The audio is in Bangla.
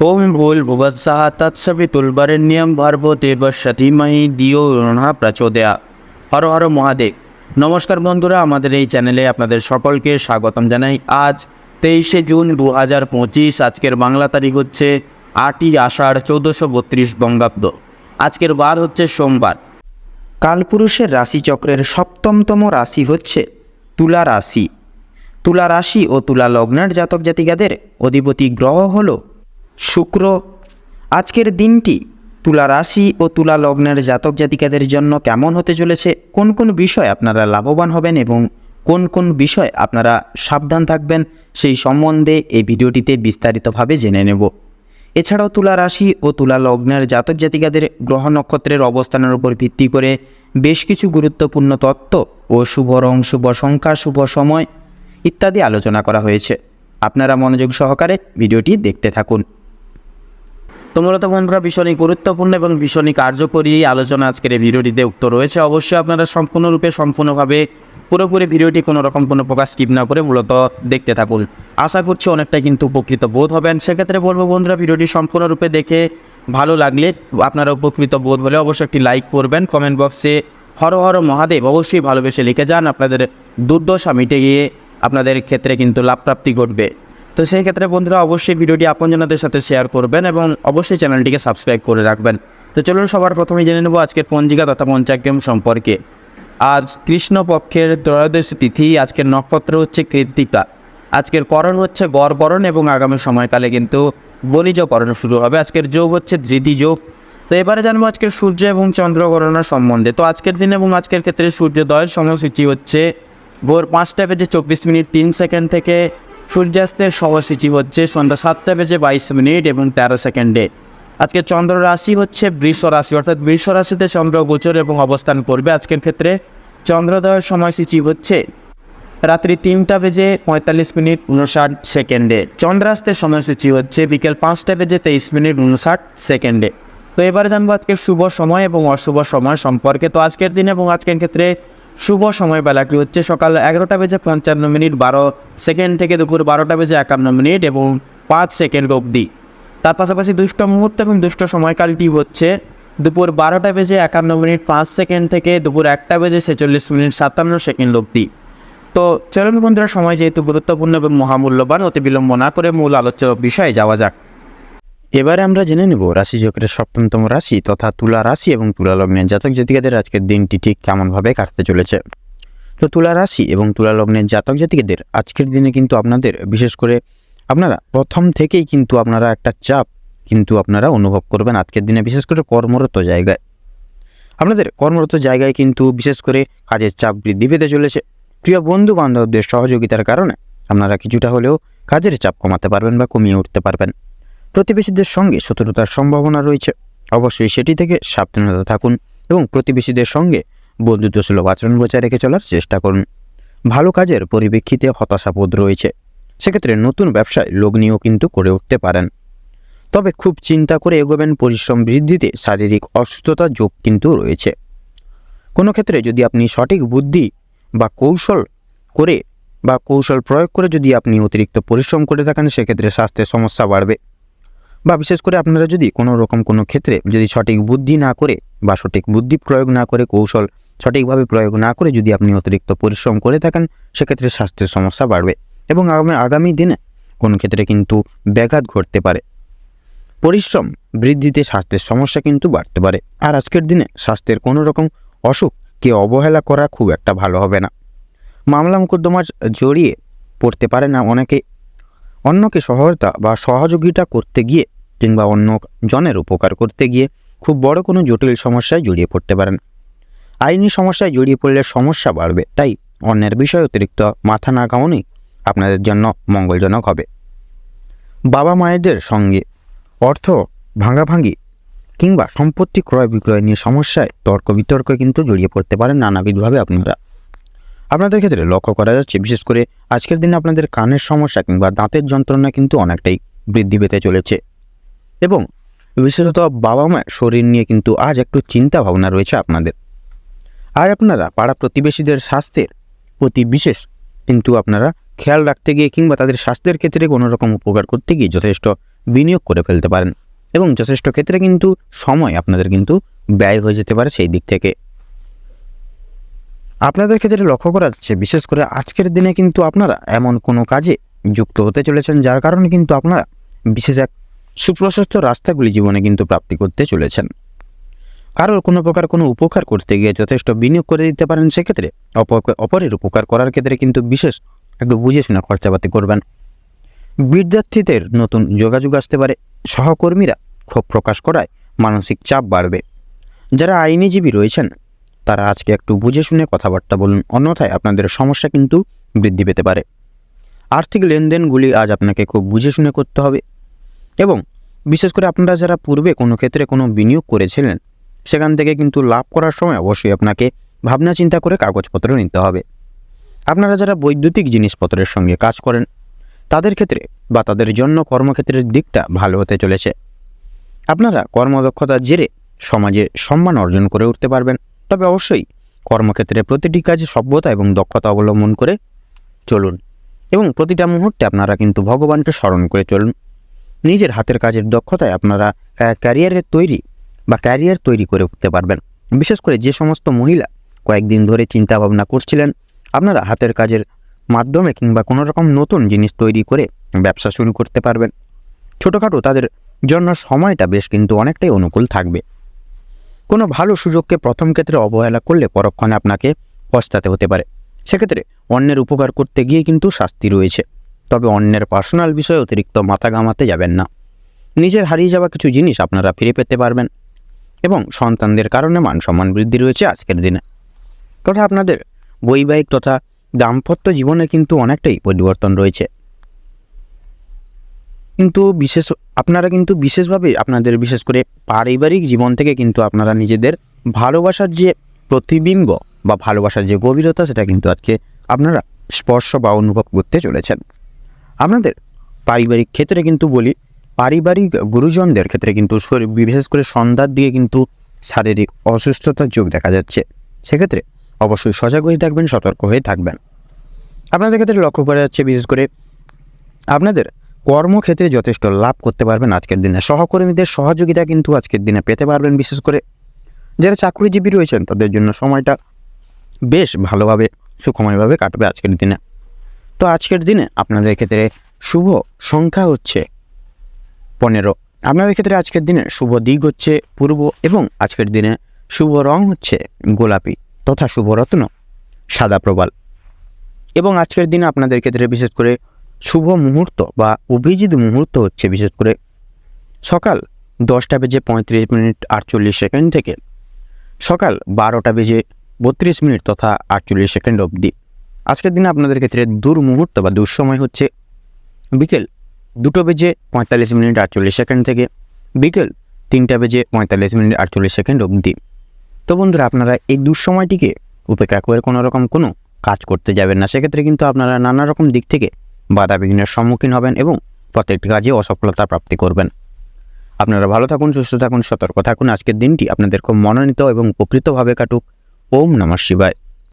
ওম ভুল ভুবৎসাহ তৎসবিতুলবরেণ্যম ভর্ব দেবস্য ধীমহি দিও রণা প্রচোদয়া। হর হর মহাদেব। নমস্কার বন্ধুরা, আমাদের এই চ্যানেলে আপনাদের সকলকে স্বাগতম জানাই। আজ তেইশে জুন দু হাজার পঁচিশ, আজকের বাংলা তারিখ হচ্ছে আটই আষাঢ় চৌদ্দশো বত্রিশ বঙ্গাব্দ। আজকের বার হচ্ছে সোমবার। কালপুরুষের রাশিচক্রের সপ্তমতম রাশি হচ্ছে তুলা রাশি। তুলা রাশি ও তুলা লগ্নের জাতক জাতিকাদের অধিপতি গ্রহ হলো শুক্র, আজকের দিনটি তুলা রাশি ও তুলা লগ্নের জাতক জাতিকাদের জন্য কেমন হতে চলেছে? কোন কোন বিষয় আপনারা লাভবান হবেন এবং কোন কোন বিষয় আপনারা সাবধান থাকবেন সেই সম্বন্ধে এই ভিডিওটিতে বিস্তারিতভাবে জেনে নেব। এছাড়াও তুলা রাশি ও তুলা লগ্নের জাতক জাতিকাদের গ্রহ নক্ষত্রের অবস্থানের উপর ভিত্তি করে বেশ কিছু গুরুত্বপূর্ণ তত্ত্ব ও শুভ রং, শুভ সংখ্যা, শুভ সময় ইত্যাদি আলোচনা করা হয়েছে। আপনারা মনোযোগ সহকারে ভিডিওটি দেখতে থাকুন। তো মূলত বন্ধুরা ভীষণই গুরুত্বপূর্ণ এবং ভীষণই কার্যকরী আলোচনা আজকের এই ভিডিওটিতে উক্ত রয়েছে। অবশ্যই আপনারা সম্পূর্ণরূপে, সম্পূর্ণভাবে পুরোপুরি ভিডিওটি কোনো রকম কোনো প্রকাশ স্কিপ না করে মূলত দেখতে থাকুন। আশা করছি অনেকটাই কিন্তু উপকৃত বোধ হবেন। সেক্ষেত্রে বলব বন্ধুরা, ভিডিওটি সম্পূর্ণরূপে দেখে ভালো লাগলে আপনারা উপকৃত বোধ হলে অবশ্যই একটি লাইক করবেন। কমেন্ট বক্সে হর হর মহাদেব অবশ্যই ভালোবেসে লিখে যান। আপনাদের দুর্দশা মিটে গিয়ে আপনাদের ক্ষেত্রে কিন্তু লাভপ্রাপ্তি ঘটবে। তো সেই ক্ষেত্রে বন্ধুরা অবশ্যই ভিডিওটি আপনজনদের সাথে শেয়ার করবেন এবং অবশ্যই চ্যানেলটিকে সাবস্ক্রাইব করে রাখবেন। তো চলুন সবার প্রথমে জেনে নেব আজকের পঞ্জিকা তথা পঞ্চাগ্রাম সম্পর্কে। আজ কৃষ্ণপক্ষের ত্রয়োদশী তিথি, আজকের নক্ষত্র হচ্ছে কৃত্তিকা। আজকের করণ হচ্ছে গড়বরণ এবং আগামী সময়কালে কিন্তু বণিজকরণ শুরু হবে। আজকের যোগ হচ্ছে ধৃতি যোগ। তো এবারে জানব আজকের সূর্য এবং চন্দ্র গণনা সম্বন্ধে। তো আজকের দিন এবং আজকের ক্ষেত্রে সূর্যোদয়ের সময়সূচি হচ্ছে ভোর পাঁচটা বেজে চব্বিশ মিনিট তিন সেকেন্ড থেকে সূর্যাস্তের সময়সূচি হচ্ছে সন্ধ্যা সাতটা বেজে বাইশ মিনিট এবং তেরো সেকেন্ডে আজকে চন্দ্র রাশি হচ্ছে বৃষ রাশি, অর্থাৎ বৃষ রাশিতে চন্দ্র গোচর এবং অবস্থান করবে। আজকের ক্ষেত্রে চন্দ্রোদয়ের সময়সূচি হচ্ছে রাত্রি তিনটা বেজে পঁয়তাল্লিশ মিনিট উনষাট সেকেন্ডে চন্দ্রাস্তের সময়সূচি হচ্ছে বিকেল পাঁচটা বেজে তেইশ মিনিট উনষাট সেকেন্ডে তো এবারে জানব আজকের শুভ সময় এবং অশুভ সময় সম্পর্কে। তো আজকের দিন এবং আজকের ক্ষেত্রে শুভ সময় বেলাটি হচ্ছে? সকাল এগারোটা বেজে পঞ্চান্ন মিনিট, বারো সেকেন্ড থেকে দুপুর বারোটা বেজে একান্ন মিনিট এবং পাঁচ সেকেন্ড অবধি। তার পাশাপাশি দুষ্ট মুহূর্ত এবং দুষ্ট সময়কালটি হচ্ছে দুপুর বারোটা বেজে একান্ন মিনিট, পাঁচ সেকেন্ড থেকে দুপুর একটা বেজে ছেচল্লিশ মিনিট, সাতান্ন সেকেন্ড অবধি। তো চলুন বন্ধুরা, সময় যেহেতু গুরুত্বপূর্ণ এবং মহামূল্যবান, অতি বিলম্ব না করে মূল আলোচ্য বিষয়ে যাওয়া যাক। এবারে আমরা জেনে নেব রাশি চক্রের সপ্তমতম রাশি তথা তুলা রাশি এবং তুলা লগ্নের জাতক জাতিকাদের আজকের দিনটি ঠিক কেমনভাবে কাটতে চলেছে। তো তুলা রাশি এবং তুলা লগ্নের জাতক জাতিকাদের আজকের দিনে কিন্তু আপনাদের, বিশেষ করে আপনারা প্রথম থেকেই কিন্তু আপনারা একটা চাপ কিন্তু আপনারা অনুভব করবেন আজকের দিনে, বিশেষ করে কর্মরত জায়গায়। আপনাদের কর্মরত জায়গায় কিন্তু বিশেষ করে কাজের চাপ বৃদ্ধি পেতে চলেছে। প্রিয় বন্ধু বান্ধবদের সহযোগিতার কারণে আপনারা কিছুটা হলেও কাজের চাপ কমাতে পারবেন বা কমিয়ে উঠতে পারবেন। প্রতিবেশীদের সঙ্গে শত্রুতার সম্ভাবনা রয়েছে। অবশ্যই সেটি থেকে সাবধানতা থাকুন এবং প্রতিবেশীদের সঙ্গে বন্ধুত্ব সুলভ আচরণ বজায় রেখে চলার চেষ্টা করুন। ভালো কাজের পরিপ্রেক্ষিতে হতাশাবোধ রয়েছে। সেক্ষেত্রে নতুন ব্যবসায় লগ্নিও কিন্তু করে উঠতে পারেন। তবে খুব চিন্তা করে এগোবেন, পরিশ্রম বৃদ্ধিতে শারীরিক অসুস্থতা যোগ কিন্তু রয়েছে। কোনো ক্ষেত্রে যদি আপনি সঠিক বুদ্ধি বা কৌশল করে বা কৌশল প্রয়োগ করে যদি আপনি অতিরিক্ত পরিশ্রম করে থাকেন, সেক্ষেত্রে স্বাস্থ্যের সমস্যা বাড়বে। বা বিশেষ করে আপনারা যদি কোনো রকম কোনো ক্ষেত্রে যদি সঠিক বুদ্ধি না করে বা সঠিক বুদ্ধি প্রয়োগ না করে, কৌশল সঠিকভাবে প্রয়োগ না করে যদি আপনি অতিরিক্ত পরিশ্রম করে থাকেন, সেক্ষেত্রে স্বাস্থ্যের সমস্যা বাড়বে এবং আগামী আগামী দিনে কোনো ক্ষেত্রে কিন্তু ব্যাঘাত ঘটতে পারে। পরিশ্রম বৃদ্ধিতে স্বাস্থ্যের সমস্যা কিন্তু বাড়তে পারে। আর আজকের দিনে স্বাস্থ্যের কোনো রকম অসুখকে অবহেলা করা খুব একটা ভালো হবে না। মামলা মোকদ্দমার জড়িয়ে পড়তে পারে না অনেকে অন্যকে সহায়তা বা সহযোগিতা করতে গিয়ে কিংবা অন্য জনের উপকার করতে গিয়ে খুব বড় কোনো জটিল সমস্যায় জড়িয়ে পড়তে পারেন। আইনি সমস্যায় জড়িয়ে পড়লে সমস্যা বাড়বে, তাই অন্যের বিষয়ে অতিরিক্ত মাথা না ঘামনই আপনাদের জন্য মঙ্গলজনক হবে। বাবা মায়েদের সঙ্গে অর্থ ভাঙাভাঙি কিংবা সম্পত্তি ক্রয় বিক্রয় নিয়ে সমস্যায় তর্ক বিতর্কে কিন্তু জড়িয়ে পড়তে পারেন নানাবিধভাবে আপনারা। আপনাদের ক্ষেত্রে লক্ষ্য করা যাচ্ছে, বিশেষ করে আজকের দিনে আপনাদের কানের সমস্যা কিংবা দাঁতের যন্ত্রণা কিন্তু অনেকটাই বৃদ্ধি পেতে চলেছে। এবং বিশেষত বাবা মায়ের শরীর নিয়ে কিন্তু আজ একটু চিন্তা ভাবনা রয়েছে আপনাদের। আর আপনারা পাড়া প্রতিবেশীদের স্বাস্থ্যের প্রতি বিশেষ কিন্তু আপনারা খেয়াল রাখতে গিয়ে কিংবা তাদের স্বাস্থ্যের ক্ষেত্রে কোনো রকম উপকার করতে গিয়ে যথেষ্ট বিনিয়োগ করে ফেলতে পারেন। এবং যথেষ্ট ক্ষেত্রে কিন্তু সময় আপনাদের কিন্তু ব্যয় হয়ে যেতে পারে সেই দিক থেকে। আপনাদের ক্ষেত্রে লক্ষ্য করা যাচ্ছে, বিশেষ করে আজকের দিনে কিন্তু আপনারা এমন কোনো কাজে যুক্ত হতে চলেছেন যার কারণে কিন্তু আপনারা বিশেষ এক সুপ্রশস্ত রাস্তাগুলি জীবনে কিন্তু প্রাপ্তি করতে চলেছেন। কারোর কোনো প্রকার কোনো উপকার করতে গিয়ে যথেষ্ট বিনিয়োগ করে দিতে পারেন, সেক্ষেত্রে অপ- অপরের উপকার করার ক্ষেত্রে কিন্তু বিশেষ একটু বুঝে শুনে খরচাপাতি করবেন। বিদ্যার্থীদের নতুন যোগাযোগ আসতে পারে, সহকর্মীরা ক্ষোভ প্রকাশ করায় মানসিক চাপ বাড়বে। যারা আইনজীবী রয়েছেন তারা আজকে একটু বুঝে শুনে কথাবার্তা বলুন। অন্যথায় আপনাদের সমস্যা কিন্তু বৃদ্ধি পেতে পারে। আর্থিক লেনদেনগুলি আজ আপনাকে খুব বুঝে শুনে করতে হবে। এবং বিশেষ করে আপনারা যারা পূর্বে কোনো ক্ষেত্রে কোনো বিনিয়োগ করেছিলেন, সেখান থেকে কিন্তু লাভ করার সময় অবশ্যই আপনাকে ভাবনা চিন্তা করে কাগজপত্র নিতে হবে। আপনারা যারা বৈদ্যুতিক জিনিসপত্রের সঙ্গে কাজ করেন, তাদের ক্ষেত্রে বা তাদের জন্য কর্মক্ষেত্রের দিকটা ভালো হতে চলেছে। আপনারা কর্মদক্ষতার জেরে সমাজে সম্মান অর্জন করে উঠতে পারবেন। তবে অবশ্যই কর্মক্ষেত্রে প্রতিটি কাজে সভ্যতা এবং দক্ষতা অবলম্বন করে চলুন। এবং প্রতিটা মুহূর্তে আপনারা কিন্তু ভগবানকে স্মরণ করে চলুন। নিজের হাতের কাজের দক্ষতায় আপনারা ক্যারিয়ারের তৈরি বা ক্যারিয়ার তৈরি করে উঠতে পারবেন। বিশেষ করে যে সমস্ত মহিলা কয়েকদিন ধরে চিন্তা ভাবনা করছিলেন, আপনারা হাতের কাজের মাধ্যমে কিংবা কোনো রকম নতুন জিনিস তৈরি করে ব্যবসা শুরু করতে পারবেন। ছোটোখাটো তাদের জন্য সময়টা বেশ কিন্তু অনেকটাই অনুকূল থাকবে। কোনো ভালো সুযোগকে প্রথম ক্ষেত্রে অবহেলা করলে পরক্ষণে আপনাকে পস্তাতে হতে পারে। সেক্ষেত্রে অন্যের উপকার করতে গিয়ে কিন্তু শাস্তি রয়েছে। তবে অন্যের পার্সোনাল বিষয়ে অতিরিক্ত মাথা ঘামাতে যাবেন না। নিজের হারিয়ে যাওয়া কিছু জিনিস আপনারা ফিরে পেতে পারবেন এবং সন্তানদের কারণে মান সম্মান বৃদ্ধি রয়েছে আজকের দিনে। তথা আপনাদের বৈবাহিক তথা দাম্পত্য জীবনে কিন্তু অনেকটাই পরিবর্তন রয়েছে। কিন্তু বিশেষ, আপনারা কিন্তু বিশেষভাবে আপনাদের বিশেষ করে পারিবারিক জীবন থেকে কিন্তু আপনারা নিজেদের ভালোবাসার যে প্রতিবিম্ব বা ভালোবাসার যে গভীরতা, সেটা কিন্তু আজকে আপনারা স্পর্শ বা অনুভব করতে চলেছেন। আপনাদের পারিবারিক ক্ষেত্রে কিন্তু বলি, পারিবারিক গুরুজনদের ক্ষেত্রে কিন্তু বিশেষ করে সন্ধ্যার দিকে কিন্তু শারীরিক অসুস্থতার যোগ দেখা যাচ্ছে। সেক্ষেত্রে অবশ্যই সজাগ হয়ে থাকবেন, সতর্ক হয়ে থাকবেন। আপনাদের ক্ষেত্রে লক্ষ্য করা যাচ্ছে বিশেষ করে আপনাদের কর্মক্ষেত্রে যথেষ্ট লাভ করতে পারবেন আজকের দিনে। সহকর্মীদের সহযোগিতা কিন্তু আজকের দিনে পেতে পারবেন, বিশেষ করে যারা চাকরিজীবী রয়েছেন, তাদের জন্য সময়টা বেশ ভালোভাবে, সুখময়ভাবে কাটবে আজকের দিনে। তো আজকের দিনে আপনাদের ক্ষেত্রে শুভ সংখ্যা হচ্ছে পনেরো। আপনাদের ক্ষেত্রে আজকের দিনে শুভ দিক হচ্ছে পূর্ব এবং আজকের দিনে শুভ রং হচ্ছে গোলাপি তথা শুভ রত্ন সাদা প্রবাল। এবং আজকের দিনে আপনাদের ক্ষেত্রে বিশেষ করে শুভ মুহূর্ত বা অভিজিৎ মুহূর্ত হচ্ছে, বিশেষ করে সকাল দশটা বেজে পঁয়ত্রিশ মিনিট আটচল্লিশ সেকেন্ড থেকে সকাল বারোটা বেজে বত্রিশ মিনিট তথা আটচল্লিশ সেকেন্ড অবধি। আজকের দিনে আপনাদের ক্ষেত্রে দূর মুহূর্ত বা দুঃসময় হচ্ছে বিকেল দুটো বেজে পঁয়তাল্লিশ মিনিট আটচল্লিশ সেকেন্ড থেকে বিকেল তিনটা বেজে পঁয়তাল্লিশ মিনিট আটচল্লিশ সেকেন্ড অবধি। তো বন্ধুরা, আপনারা এই দুঃসময়টিকে উপেক্ষা করে কোনো রকম কোনো কাজ করতে যাবেন না। সেক্ষেত্রে কিন্তু আপনারা নানা রকম দিক থেকে বাধা বিঘ্নের সম্মুখীন হবেন এবং প্রত্যেকটি কাজে অসফলতা প্রাপ্তি করবেন। আপনারা ভালো থাকুন, সুস্থ থাকুন, সতর্ক থাকুন। আজকের দিনটি আপনাদের খুব মনোনীত এবং উপকৃতভাবে কাটুক। ওম নমঃ শিবায়।